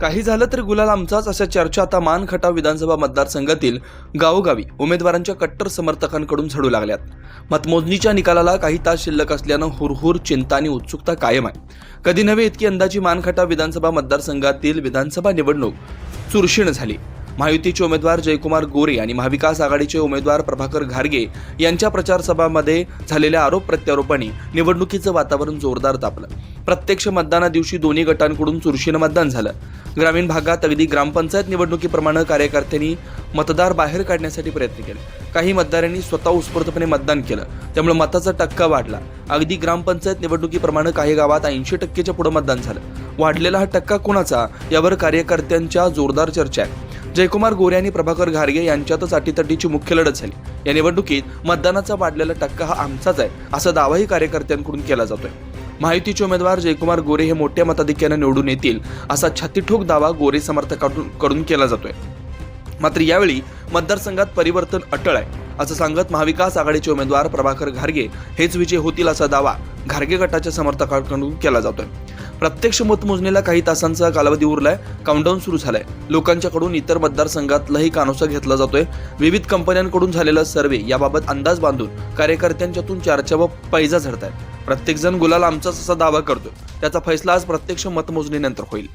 काही झालं तर गुलाल आमचाच अशा चर्चा आता मानखटाव विधानसभा मतदारसंघातील गावोगावी उमेदवारांच्या कट्टर समर्थकांकडून झडू लागल्यात. मतमोजणीच्या निकालाला काही तास शिल्लक असल्यानं हुरहुर चिंता आणि उत्सुकता कायम आहे. कधी नव्हे इतकी अंदाजी मानखटाव विधानसभा मतदारसंघातील विधानसभा निवडणूक चुरशीण झाली. महायुतीचे उमेदवार जयकुमार गोरे आणि महाविकास आघाडीचे उमेदवार प्रभाकर घारगे यांच्या प्रचारसभामध्ये झालेल्या आरोप प्रत्यारोपांनी निवडणुकीचं वातावरण जोरदार तापलं. प्रत्यक्ष मतदाना दिवशी दोन्ही गटांकडून चुरशीनं मतदान झालं. ग्रामीण भागात अगदी ग्रामपंचायत निवडणुकीप्रमाणे कार्यकर्त्यांनी मतदार बाहेर काढण्यासाठी प्रयत्न केले. काही मतदारांनी स्वतः उत्स्फूर्तपणे मतदान केलं. त्यामुळे मताचा टक्का वाढला. अगदी ग्रामपंचायत निवडणुकीप्रमाणे काही गावात ऐंशी टक्केच्या पुढे मतदान झालं. वाढलेला हा टक्का कोणाचा? यावर कार्यकर्त्यांच्या जोरदार चर्चा आहे. जयकुमार गोरे आणि प्रभाकर घारगे यांच्यातच अटीतटीची मुख्य लढत झाली. या निवडणुकीत मतदानाचा वाढलेला टक्का हा आमचाच आहे असा दावाही कार्यकर्त्यांकडून केला जातोय. महायुतीचे उमेदवार जयकुमार गोरे हे मोठ्या मताधिक्याने निवडून येतील असा छातीठोक दावा गोरे समर्थकांकडून केला जातोय. मात्र यावेळी मतदारसंघात परिवर्तन अटळ आहे असं सांगत महाविकास आघाडीचे उमेदवार प्रभाकर घारगे हेच विजय होतील असा दावा घारगे गटाच्या समर्थकांकडून केला जातोय. प्रत्यक्ष मतमोजणीला काही तासांचा कालावधी उरलाय. काउंटडाऊन सुरू झालाय. लोकांच्याकडून इतर मतदारसंघातलाही कानोसा घेतला जातोय. विविध कंपन्यांकडून झालेला सर्वे याबाबत अंदाज बांधून कार्यकर्त्यांच्यातून चर्चा व पैजा झडत आहेत प्रत्येकजण गुलाल आमचाच असा दावा करतो त्याचा फैसला आज प्रत्यक्ष मतमोजणीनंतर होईल.